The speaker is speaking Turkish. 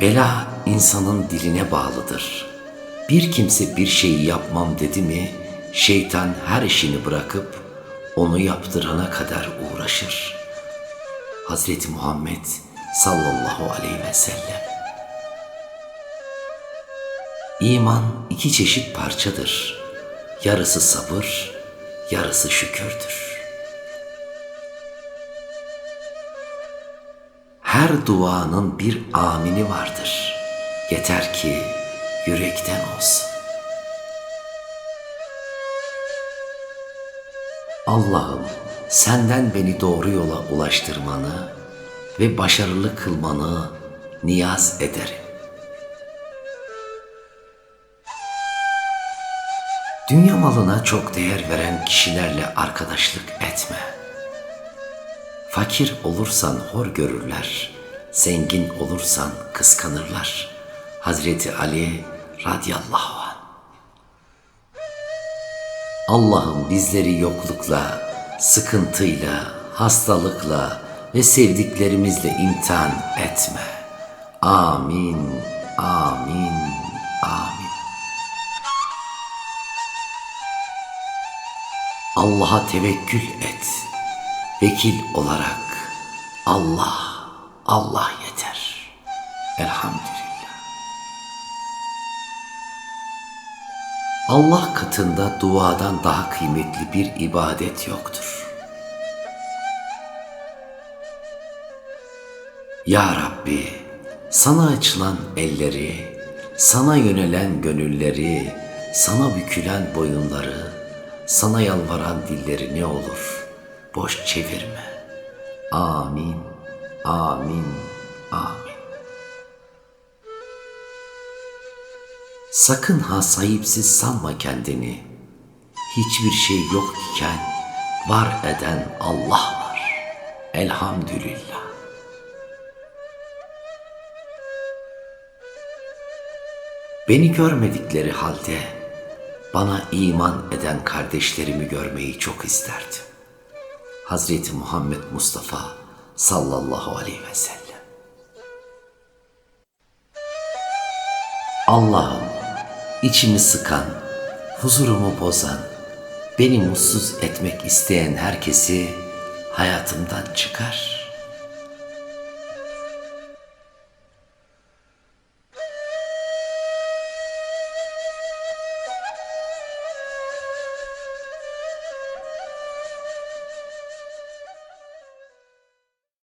Bela insanın diline bağlıdır. Bir kimse bir şeyi yapmam dedi mi, şeytan her işini bırakıp onu yaptırana kadar uğraşır. Hazreti Muhammed sallallahu aleyhi ve sellem. İman iki çeşit parçadır. Yarısı sabır, yarısı şükürdür. Her duanın bir amini vardır. Yeter ki yürekten olsun. Allah'ım senden beni doğru yola ulaştırmanı ve başarılı kılmanı niyaz ederim. Dünya malına çok değer veren kişilerle arkadaşlık etme. Fakir olursan hor görürler, zengin olursan kıskanırlar. Hazreti Ali radıyallahu anh. Allah'ım bizleri yoklukla, sıkıntıyla, hastalıkla ve sevdiklerimizle imtihan etme. Amin, amin, amin. Allah'a tevekkül et. Vekil olarak Allah, Allah yeter. Elhamdülillah. Allah katında duadan daha kıymetli bir ibadet yoktur. Ya Rabbi, sana açılan elleri, sana yönelen gönülleri, sana bükülen boyunları, sana yalvaran dilleri ne olur boş çevirme. Amin, amin, amin. Sakın ha sahipsiz sanma kendini. Hiçbir şey yok iken var eden Allah var. Elhamdülillah. Beni görmedikleri halde bana iman eden kardeşlerimi görmeyi çok isterdim. Hazreti Muhammed Mustafa sallallahu aleyhi ve sellem. Allah'ım içimi sıkan, huzurumu bozan, beni mutsuz etmek isteyen herkesi hayatımdan çıkar.